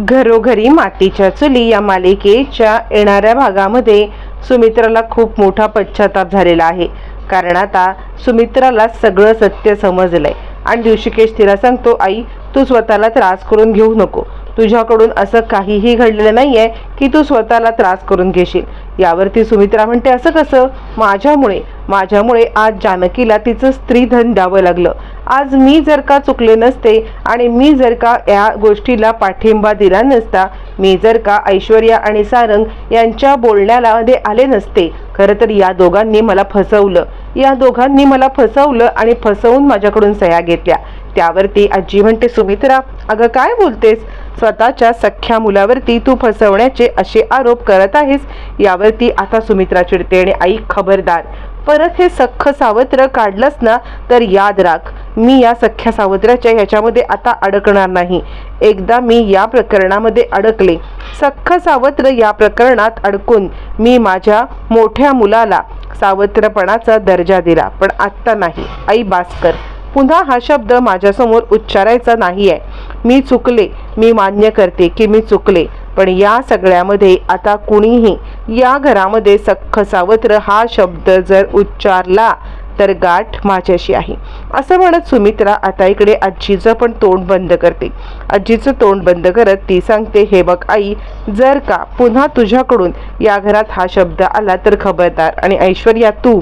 घरोघरी मातीच्या चुली या मालिकेच्या येणाऱ्या भागामध्ये सुमित्राला खूप मोठा पश्चाताप झालेला आहे. कारण आता सुमित्राला सगळं सत्य समजलंय. आणि ऋषिकेश तिला सांगतो आई तू स्वतःला त्रास करून घेऊ नको. तुझ्याकडून असं काहीही घडलेलं नाहीये की तू स्वतःला त्रास करून घेशील. यावरती सुमित्रा म्हणते असं कसं? माझ्यामुळे माझ्यामुळे आज जानकीला तिचं स्त्रीधन द्यावं लागलं. आज मी जर का चुकले नसते आणि मी जर का या गोष्टीला पाठिंबा दिला नसता मी जर का ऐश्वर्या आणि सारंग यांच्या बोलण्याला मध्ये आले नसते खरं तर या दोघांनी मला फसवलं. या दोघांनी मला फसवलं आणि फसवून माझ्याकडून सह्या घेतल्या. त्यावरती आजी म्हणते सुमित्रा अगं काय बोलतेस? स्वतःच्या सख्ख्या मुलावरती तू फसवण्याचे असे आरोप करत आहेस? यावरती आता सुमित्रा चिडते आणि आई खबरदार. परत हे सख्ख सावत्र काढलंस ना तर याद राख. मी या सख्ख्या सावत्राच्या ह्याच्यामध्ये आता अडकणार नाही. एकदा मी या प्रकरणामध्ये अडकले. सख्ख सावत्र या प्रकरणात अडकून मी माझ्या मोठ्या मुलाला सावत्रपणाचा दर्जा दिला पण आत्ता नाही. आई बास्कर पुन्हा हा शब्द माझ्यासमोर उच्चारायचा नाही आहे मी चुकले. मी मान्य करते की मी चुकले. पण या सगळ्यामध्ये आता कुणीही या घरामध्ये सख्ख सावत्र हा शब्द जर उच्चारला तर गाठ माझ्याशी आहे. असं म्हणत सुमित्रा आता इकडे आजीचं पण तोंड बंद करते. आजीचं तोंड बंद करत ती सांगते हे बघ आई जर का पुन्हा तुझ्याकडून या घरात हा शब्द आला तर खबरदार आणि ऐश्वर्या तू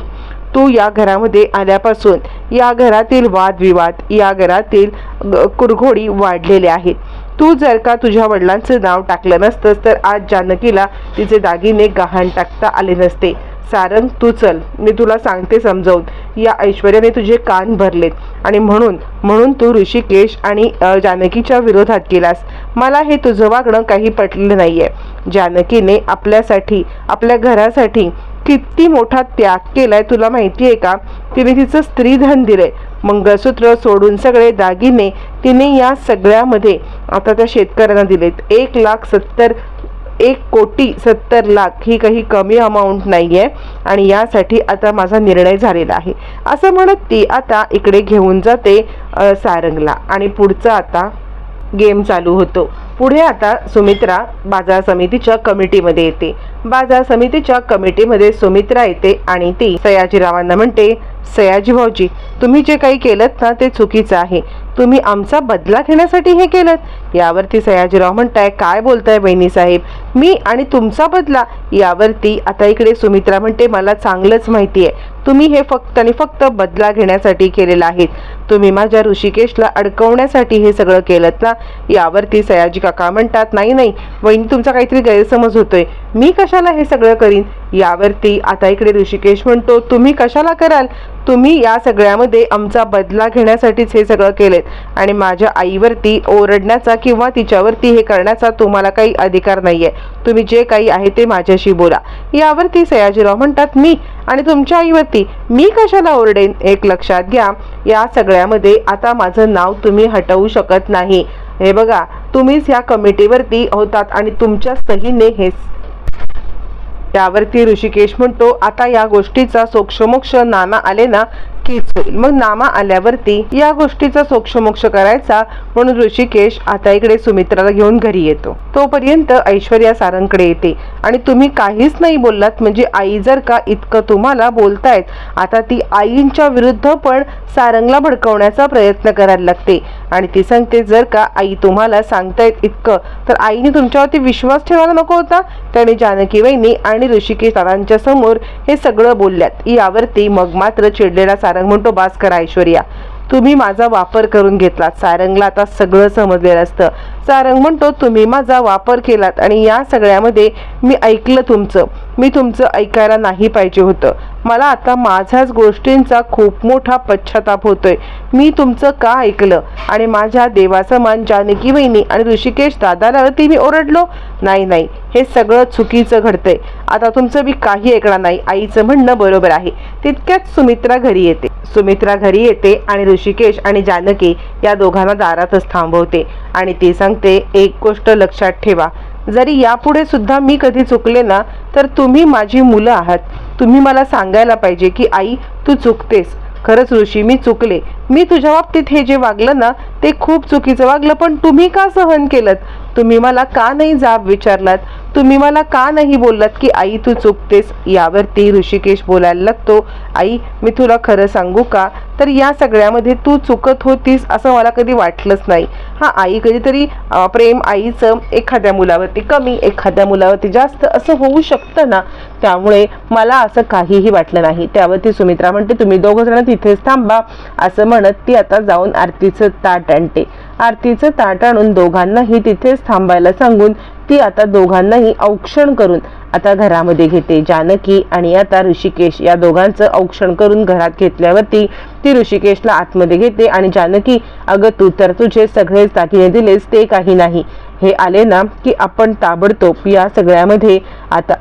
तू या घरामध्ये आल्यापासून या घरातील वादविवाद या घरातील कुरघोडी वाढलेल्या आहेत. तू जर का तुझ्या वडिलांचं नाव टाकलं नसतंस तर आज जानकीला तिचे दागिने गहाण टाकता आले नसते. सारंग तू चल मी तुला सांगते समजावून. या ऐश्वर्याने तुझे कान भरलेत. आणि म्हणून म्हणून तू ऋषिकेश आणि जानकीच्या विरोधात केलास मला हे तुझं वागणं काही पटलेलं आहे जानकीने आपल्यासाठी आपल्या घरासाठी किती मोठा त्याग केलाय तुला माहिती आहे का? तिने तिचं स्त्रीधन दिलंय. मंगळसूत्र सोडून सगळे दागिने तिने या सगळ्यामध्ये आता त्या शेतकऱ्यांना दिलेत. एक लाख सत्तर एक कोटी सत्तर लाख ही काही कमी अमाऊंट नाही आहे आणि यासाठी आता माझा निर्णय झालेला आहे. असं म्हणत ती आता इकडे घेऊन जाते सारंगला. आणि पुढचं आता गेम चालू होतो. पुढे आता सुमित्रा बाजार समितीच्या कमिटीमध्ये येते. बाजार समितीच्या कमिटीमध्ये सुमित्रा येते आणि ती सयाजीरावांना म्हणते सयाजी भाऊजी तुम्ही जे काही केलं ना ते चुकीचं आहे. तुम्ही आमचा बदला घेण्यासाठी हे केलं यावरती सयाजीराव म्हणताय काय बोलताय बहिणी साहेब? मी आणि तुमचा बदला. यावरती आता इकडे सुमित्रा म्हणते मला चांगलंच माहिती आहे तुम्ही हे फक्त आणि फक्त बदला घेण्यासाठी केलेलं आहे तुम्ही माझ्या ऋषिकेशला अडकवण्यासाठी हे सगळं केलं ना? यावरती सयाजी काका म्हणतात नाही नाही. बहिणी तुमचा काहीतरी गैरसमज होतोय. मी कशाला हे सगळं करीन? यावरती आता इकडे ऋषिकेश म्हणतो तुम्ही कशाला कराल? तुम्ही या सगळ्यामध्ये आमचा बदला घेण्यासाठीच हे सगळं केलेत. आणि माझ्या आईवरती ओरडण्याचा किंवा तिच्यावरती हे करण्याचा तुम्हाला काही अधिकार नाही आहे तुम्ही जे काही आहे ते माझ्याशी बोला. यावरती सयाजीराव म्हणतात मी आणि तुमच्या आईवरती मी कशाला ओरडेन? एक लक्षात घ्या या सगळ्यामध्ये आता माझं नाव तुम्ही हटवू शकत नाही. हे बघा तुम्हीच या कमिटीवरती होतात आणि तुमच्या सहीने हे त्यावरती ऋषिकेश म्हणतो आता या गोष्टीचा सोक्षमोक्ष नाना आले ना कीच होईल. मग नामा आल्यावरती या गोष्टीचा सोक्षमोक्ष करायचा म्हणून ऋषिकेश आता इकडे सुमित्राला घेऊन घरी येतो. तोपर्यंत ऐश्वर्या सारंगकडे येते. आणि तुम्ही काहीच नाही बोललात म्हणजे आई जर का इतकं तुम्हाला बोलतायत आता ती आईंच्या विरुद्ध पण सारंगला भडकवण्याचा प्रयत्न करायला लागते. आणि ती सांगते जर का आई तुम्हाला सांगतायत इतकं तर आईने तुमच्यावरती विश्वास ठेवायला नको होता. त्याने जानकी वहिनी आणि ऋषिकेश दादांच्या समोर हे सगळं बोलल्यात. यावरती मग मात्र चिडलेला सारंग म्हणतो बास करा ऐश्वर्या तुम्ही माझा वापर करून घेतलात. सारंगला आता सगळं समजलेलं असतं. सारंग म्हणतो तुम्ही माझा वापर केलात आणि या सगळ्यामध्ये मी ऐकलं तुमचं. मी तुमचं ऐकायला नाही पाहिजे होतं. मला आता माझ्याच गोष्टींचा खूप मोठा पश्चाताप होतोय. मी तुमचं का ऐकलं? आणि माझ्या देवाचं मान जानकी वहिनी आणि ऋषिकेश दादालावरती मी ओरडलो? नाही नाही. हे सगळं चुकीचं घडतंय. आता तुमचं मी काही ऐकणार नाही. आईचं म्हणणं बरोबर आहे. तितक्यात सुमित्रा घरी येते. सुमित्रा घरी येते आणि ऋषिकेश आणि जानकी या दोघांना दारातच थांबवते. आणि ती सांगते एक गोष्ट लक्षात ठेवा. जरी यापुढे सुद्धा मी कधी चुकले ना तर तुम्ही माझी मुलं आहात. तुम्ही मला सांगायला पाहिजे की आई तू चुकतेस. खरंच ऋषी मी चुकले. मी तुझ्या बाबतीत हे जे वागलं ना ते खूप चुकीचं वागलं पण तुम्ही का सहन केलं तुम्ही मला का नाही जाब विचारलात? तुम्ही मला का नाही बोललात की आई तू चुकतेस? यावरती ऋषिकेश बोलायला लागतो. आई मी तुला खरं सांगू का? तर या सगळ्यामध्ये तू चुकत होतीस असं मला कधी वाटलंच नाही. हा आई कधीतरी प्रेम आईचं एखाद्या मुलावरती कमी एखाद्या मुलावरती जास्त असं होऊ शकतं ना? त्यामुळे मला असं काहीही वाटलं नाही. त्यावरती सुमित्रा म्हणते तुम्ही दोघं जण तिथेच थांबा असं म्हणत ती आता जाऊन आरतीचं ताट आणते. आरतीचं ताट आणून दोघांनाही तिथेच थांबायला सांगून ती आता दोघांनाही औक्षण करून आता घरामध्ये घेते. जानकी आणि आता ऋषिकेश या दोघांचं औक्षण करून घरात घेतल्यावरती ती ऋषिकेशला आतमध्ये घेते आणि जानकी अगं तू तर तुझे सगळेच दागिने दिलेस ते काही नाही हे आले ना की आपण ताबडतोब या सगळ्यामध्ये आता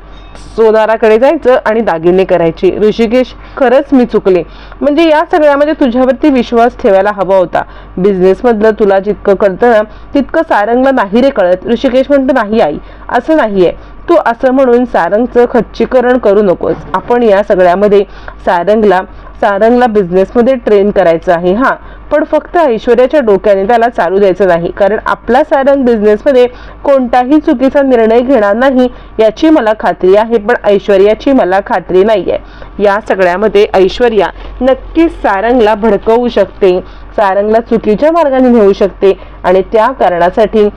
सोनाराकडे जायचं आणि दागिने करायचे. ऋषिकेश खरंच मी चुकले. म्हणजे या सगळ्यामध्ये तुझ्यावरती विश्वास ठेवायला हवा होता. बिझनेसमधलं तुला जितकं कळतं ना तितकं सारंगला नाही रे कळत. ऋषिकेश म्हणतो नाही आई असं नाही आहे तू असं म्हणून सारंगचं खच्चीकरण करू नकोस. आपण या सगळ्यामध्ये सारंगला सारंगला बिझनेसमध्ये ट्रेन करायचं आहे. हां पण फक्त ऐश्वर्याच्या डोक्याने त्याला चालू द्यायचं नाही. कारण आपला सारंग बिझनेसमध्ये कोणताही चुकीचा निर्णय घेणार नाही याची मला खात्री आहे पण ऐश्वर्याची मला खात्री नाही आहे या सगळ्यामध्ये ऐश्वर्या नक्कीच सारंगला भडकवू शकते सारंगला चुकीच्या मार्गाने नेऊ शकते आणि त्या कारणासाठी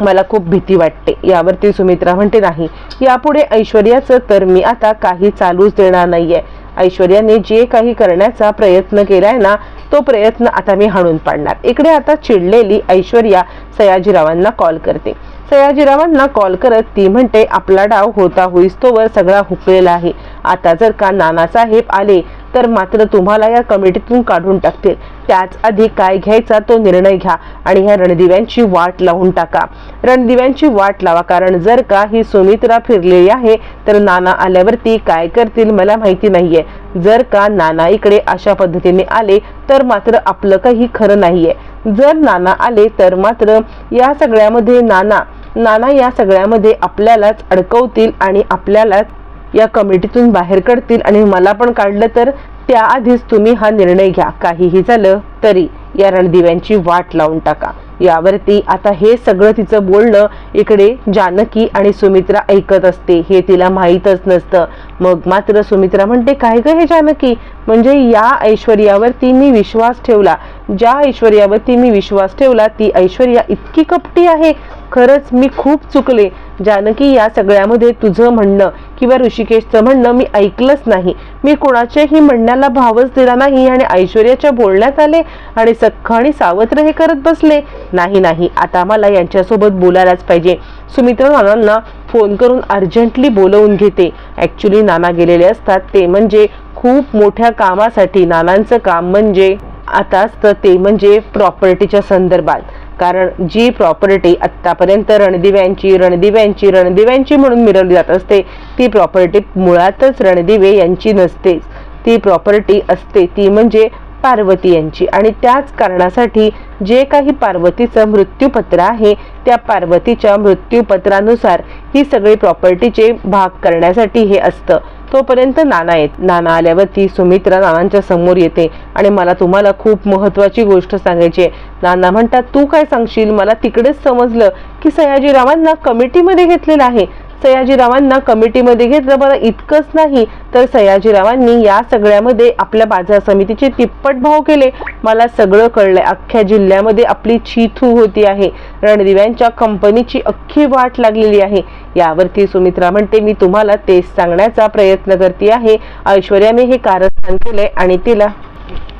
मला खूप भीती वाटते. यावरती सुमित्रा म्हणते नाही यापुढे ऐश्वर्याचं तर मी आता काही चालूच देणार नाहीये. ऐश्वर्याने जे काही करण्याचा प्रयत्न केलाय ना तो प्रयत्न आता मी हाणून पाडणार. इकडे आता चिडलेली ऐश्वर्या सयाजीरावांना कॉल करते. सयाजीरावांना कॉल करत ती म्हणते आपला डाव होता होईस्तोवर सगळा हुकलेला आहे. आता जर का नानासाहेब आले तर मात्र तुम्हाला या कमिटीतून काढून टाकतील. त्याच आधी काय घ्यायचा तो निर्णय घ्या आणि ह्या रणदिव्यांची वाट लावून टाका. रणदिव्यांची वाट लावा कारण जर का ही सुमित्रा फिरलेली आहे तर नाना आल्यावरती काय करतील मला माहिती नाहीये. जर का नाना इकडे अशा पद्धतीने आले तर मात्र आपलं काही खरं नाहीये. जर नाना आले तर मात्र या सगळ्यामध्ये नाना नाना या सगळ्यामध्ये आपल्यालाच अडकवतील आणि आपल्यालाच या कमिटीतून बाहेर काढतील आणि मला पण काढलं तर त्याआधीच तुम्ही हा निर्णय घ्या. काहीही झालं तरी या रणदिव्यांची वाट लावून टाका. यावरती आता हे सगळं तिचं बोलणं इकडे जानकी आणि सुमित्रा ऐकत असते. हे तिला माहीतच नसतं. मग मात्र सुमित्रा म्हणते काय ग हे जानकी? म्हणजे या ऐश्वर्यावरती मी विश्वास ठेवला. ज्या ऐश्वर्यावरती मी विश्वास ठेवला ती ऐश्वर्या इतकी कपटी आहे. खरंच मी खूप चुकले. जानकी या सगळ्यामध्ये तुझं म्हणणं किंवा ऋषिकेशचं म्हणणं मी ऐकलंच नाही. मी कोणाच्याही म्हणण्याला भावच दिला नाही आणि ऐश्वर्याच्या बोलण्यात आले आणि सख्ख आणि सावत्र हे करत बसले. नाही नाही आता मला यांच्यासोबत बोलायलाच पाहिजे. सुमित्र नानांना फोन करून अर्जंटली बोलवून घेते. ॲक्च्युली नाना गेलेले असतात. ते म्हणजे खूप मोठ्या कामासाठी. नानांचं काम म्हणजे आता असतं ते म्हणजे प्रॉपर्टीच्या संदर्भात. कारण जी प्रॉपर्टी आत्तापर्यंत रणदिव्यांची रणदिव्यांची रणदिव्यांची म्हणून मिरवली जात असते ती प्रॉपर्टी मुळातच रणदिवे यांची नसतेच ती प्रॉपर्टी असते ती म्हणजे पार्वती यांची. आणि त्याच कारणासाठी जे काही पार्वतीचं मृत्यूपत्र आहे त्या पार्वतीच्या मृत्यूपत्रानुसार ही सगळी प्रॉपर्टीचे भाग करण्यासाठी हे असतं. तोपर्यंत नाना येत नाना आल्यावर ती सुमित्रा नानांच्या समोर येते आणि मला तुम्हाला खूप महत्वाची गोष्ट सांगायची आहे. नाना म्हणतात तू काय सांगशील? मला तिकडेच समजलं की सयाजीरावांना कमिटीमध्ये घेतलेलं आहे. सयाजीरावांना कमिटीमध्ये घेतलं. बरं इतकंच नाही तर सयाजीरावांनी या सगळ्यामध्ये आपल्या बाजार समितीचे तिप्पट भाव केले. मला सगळं कळलंय. अख्ख्या जिल्ह्यामध्ये आपली चीथू होती आहे. रणदिव्यांच्या कंपनीची अख्खी वाट लागलेली आहे. यावरती सुमित्रा म्हणते मी तुम्हाला तेच सांगण्याचा प्रयत्न करते आहे. ऐश्वर्याने हे कारस्थान केलंय आणि तिला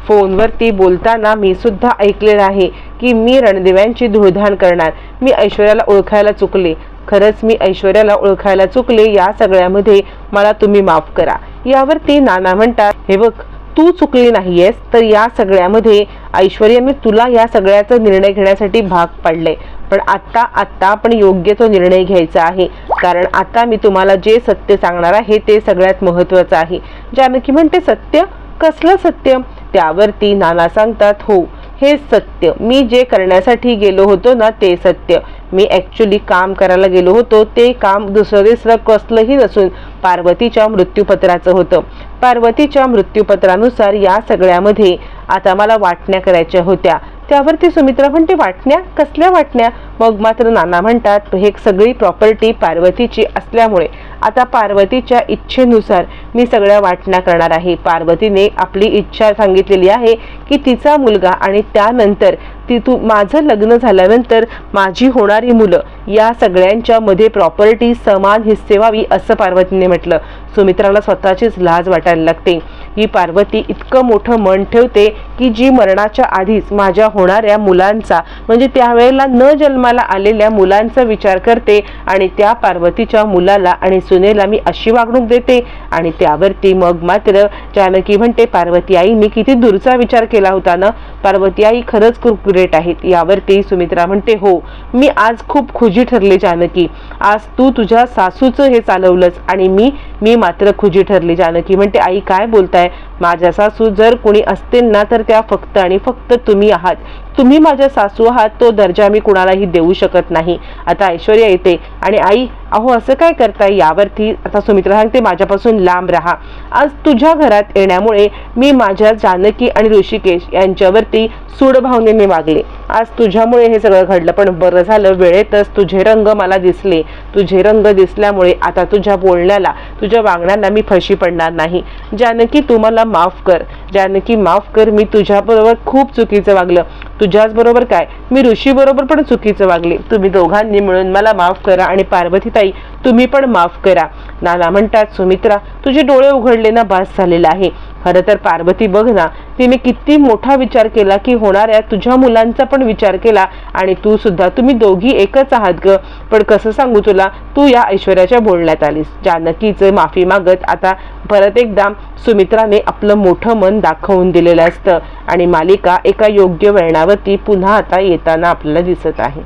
फोनवरती बोलताना मी सुद्धा ऐकलेलं आहे की मी रणदिव्यांची धुळधाण करणार. मी ऐश्वर्याला ओळखायला चुकले. खरंच मी ऐश्वर्याला ओळखायला चुकले या सगळ्यामध्ये मला तुम्ही माफ करा. यावरती नाना म्हणतात हे बघ तू चुकली नाहीयेस तर या सगळ्यामध्ये ऐश्वर्याने तुला या सगळ्याचा निर्णय घेण्यासाठी भाग पाडले पण आत्ता आत्ता आपण योग्य तो निर्णय घ्यायचा आहे. कारण आता मी तुम्हाला जे सत्य सांगणार आहे ते सगळ्यात महत्त्वाचं आहे. जानकी म्हणते सत्य? कसलं सत्य? त्यावरती नाना सांगतात हो हे सत्य. मी जे करण्यासाठी गेलो होतो ना ते सत्य. मी ॲक्च्युली काम करायला गेलो होतो ते काम दुसरं तिसरं कसलंही नसून पार्वतीच्या मृत्यूपत्राचं होतं. पार्वतीच्या मृत्यूपत्रानुसार या सगळ्यामध्ये आता मला वाटण्या करायच्या होत्या. त्यावरती सुमित्रा म्हणते वाटण्या? कसल्या वाटण्या? मग मात्र नाना म्हणतात हे सगळी प्रॉपर्टी पार्वतीची असल्यामुळे आता पार्वतीच्या इच्छेनुसार मी सगळ्या वाटण्या करणार आहे. पार्वतीने आपली इच्छा सांगितलेली आहे की तिचा मुलगा आणि त्यानंतर ती तू माझं लग्न झाल्यानंतर माझी होणारी मुलं या सगळ्यांच्या मध्ये प्रॉपर्टी समान हिस्से व्हावी असं पार्वतीने म्हटलं. सुमित्राला स्वतःचीच लाज वाटायला लागते. ही पार्वती इतकं मोठं मन ठेवते की जी मरणाच्या आधीच माझ्या होणाऱ्या मुलांचा म्हणजे त्यावेळेला न जन्माला आलेल्या मुलांचा विचार करते आणि त्या पार्वतीच्या मुलाला आणि सुनेला मी अशी वागणूक देते. आणि त्यावरती मग मात्र जानकी म्हणते पार्वती आई मी किती दूरचा विचार केला होता ना? पार्वती आई खरंच खूप ग्रेट आहेत. यावरती सुमित्रा म्हणते हो मी आज खूप खुजी ठरले जानकी. आज तू तुझ्या सासूचं हे चालवलंच आणि मी मी मात्र खुजी ठरली. जानकी म्हणते आई काय बोलताय? माझ्या सासू जर कुणी असतील ना तर त्या फक्त आणि फक्त तुम्ही आहात. तुम्ही माझ्या सासू आहात तो दर्जा मी कुणालाही देऊ शकत नाही. आता ऐश्वर्या येते आणि आई अहो असं काय करताय? यावरती आता सुमित्रा सांगते माझ्यापासून लांब राहा. आज तुझ्या घरात येण्यामुळे मी माझ्या जानकी आणि ऋषिकेश यांच्यावरती सूडभावनेने वागले. आज तुझ्यामुळे हे सगळं घडलं पण बरं झालं वेळेतच तुझे रंग मला दिसले. तुझे रंग दिसल्यामुळे आता तुझ्या बोलण्याला तुझ्या वागण्याला मी फशी पडणार नाही. जानकी तू मला माफ कर. जानकी माफ कर मी तुझ्याबरोबर खूप चुकीचं वागलं. तुझ्याच बरोबर काय? मी ऋषी बरोबर पण चुकीचं वागले. तुम्ही दोघांनी मिळून मला माफ करा आणि पार्वतीताई तुम्ही पण माफ करा. नाना म्हणतात सुमित्रा तुझे डोळे उघडले ना भास झालेला आहे. खरं तर पार्वती बघ ना तिने किती मोठा विचार केला की होणाऱ्या तुझ्या मुलांचा पण विचार केला आणि तू सुद्धा तुम्ही दोघी एकच आहात ग. पण कसं सांगू तुला तू या ऐश्वर्याच्या बोलण्यात आलीस. जानकीचं माफी मागत आता परत एकदा सुमित्राने आपलं मोठं मन दाखवून दिलेलं असतं आणि मालिका एका योग्य वळणावरती पुन्हा आता येताना आपल्याला दिसत आहे.